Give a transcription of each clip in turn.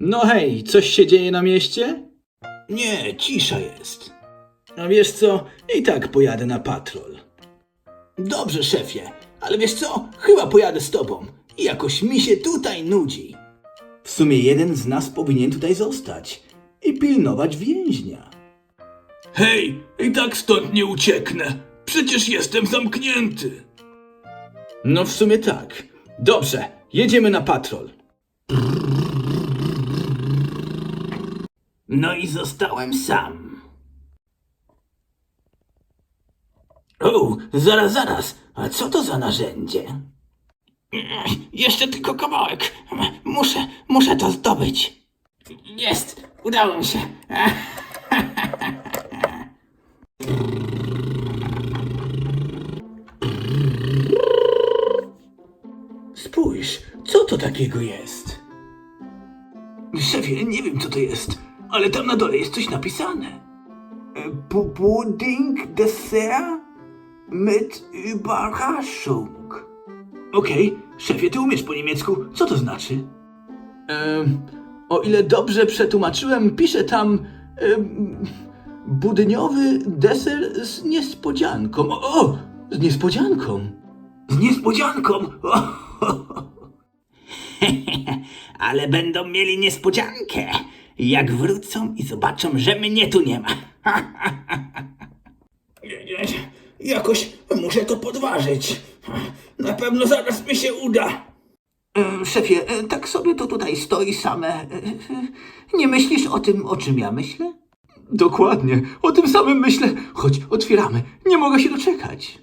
No hej, coś się dzieje na mieście? Nie, cisza jest. A wiesz co, i tak pojadę na patrol. Dobrze, szefie, ale wiesz co? Chyba pojadę z tobą. Jakoś mi się tutaj nudzi. W sumie jeden z nas powinien tutaj zostać i pilnować więźnia. Hej, i tak stąd nie ucieknę. Przecież jestem zamknięty. No w sumie tak. Dobrze, jedziemy na patrol. No i zostałem sam. O, zaraz, zaraz. A co to za narzędzie? Jeszcze tylko kawałek. Muszę, muszę to zdobyć. Jest, udało mi się. Spójrz, co to takiego jest? Szefie, nie wiem co to jest, ale tam na dole jest coś napisane. Pudding Dessert mit Überraschung. Okej, szefie, ty umiesz po niemiecku. Co to znaczy? Em, o ile dobrze przetłumaczyłem, pisze tam em, budyniowy deser z niespodzianką. O, o, z niespodzianką. Z niespodzianką. Ale będą mieli niespodziankę, jak wrócą i zobaczą, że mnie tu nie ma. Jakoś muszę to podważyć. Na pewno zaraz mi się uda. Szefie, e, tak sobie to tutaj stoi same. E, Nie myślisz o tym, o czym ja myślę? Dokładnie, o tym samym myślę. Chodź, otwieramy. Nie mogę się doczekać.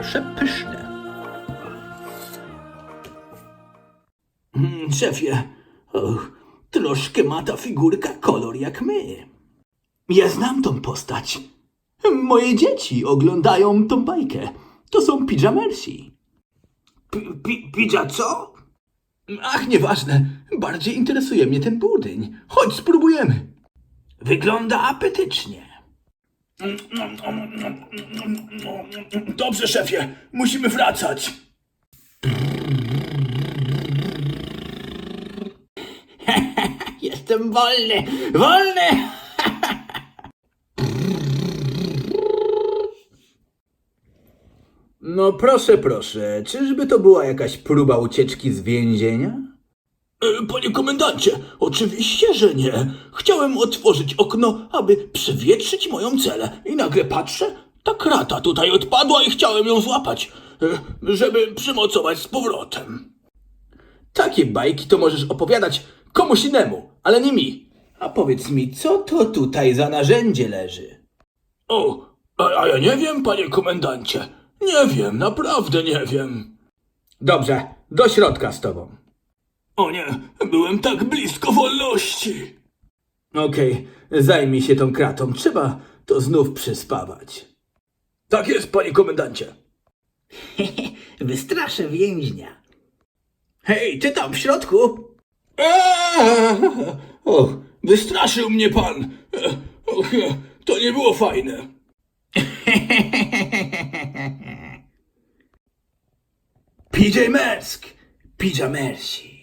Przepyszne. Mm, Szefie, och, troszkę ma ta figurka kolor jak my. Ja znam tą postać. Moje dzieci oglądają tą bajkę. To są pijamersi. Pi- pi- Pidża co? Ach, nieważne. Bardziej interesuje mnie ten budyń. Chodź, spróbujemy. Wygląda apetycznie. Dobrze, szefie. Musimy wracać. Jestem wolny, wolny! No proszę, proszę. Czyżby to była jakaś próba ucieczki z więzienia? E, Panie komendancie, oczywiście, że nie. Chciałem otworzyć okno, aby przewietrzyć moją celę i nagle patrzę, ta krata tutaj odpadła i chciałem ją złapać, e, żeby przymocować z powrotem. Takie bajki to możesz opowiadać komuś innemu, ale nie mi. A powiedz mi, co to tutaj za narzędzie leży? O, a, a ja nie wiem, panie komendancie. Nie wiem, naprawdę nie wiem. Dobrze, do środka z tobą. O nie, byłem tak blisko wolności. Okej, zajmij się tą kratą. Trzeba to znów przyspawać. Tak jest, panie komendancie. Wystraszę więźnia. Hej, ty tam w środku? Eee, o, wystraszył mnie pan. E, och, To nie było fajne. PJ Mask! Pijamersi.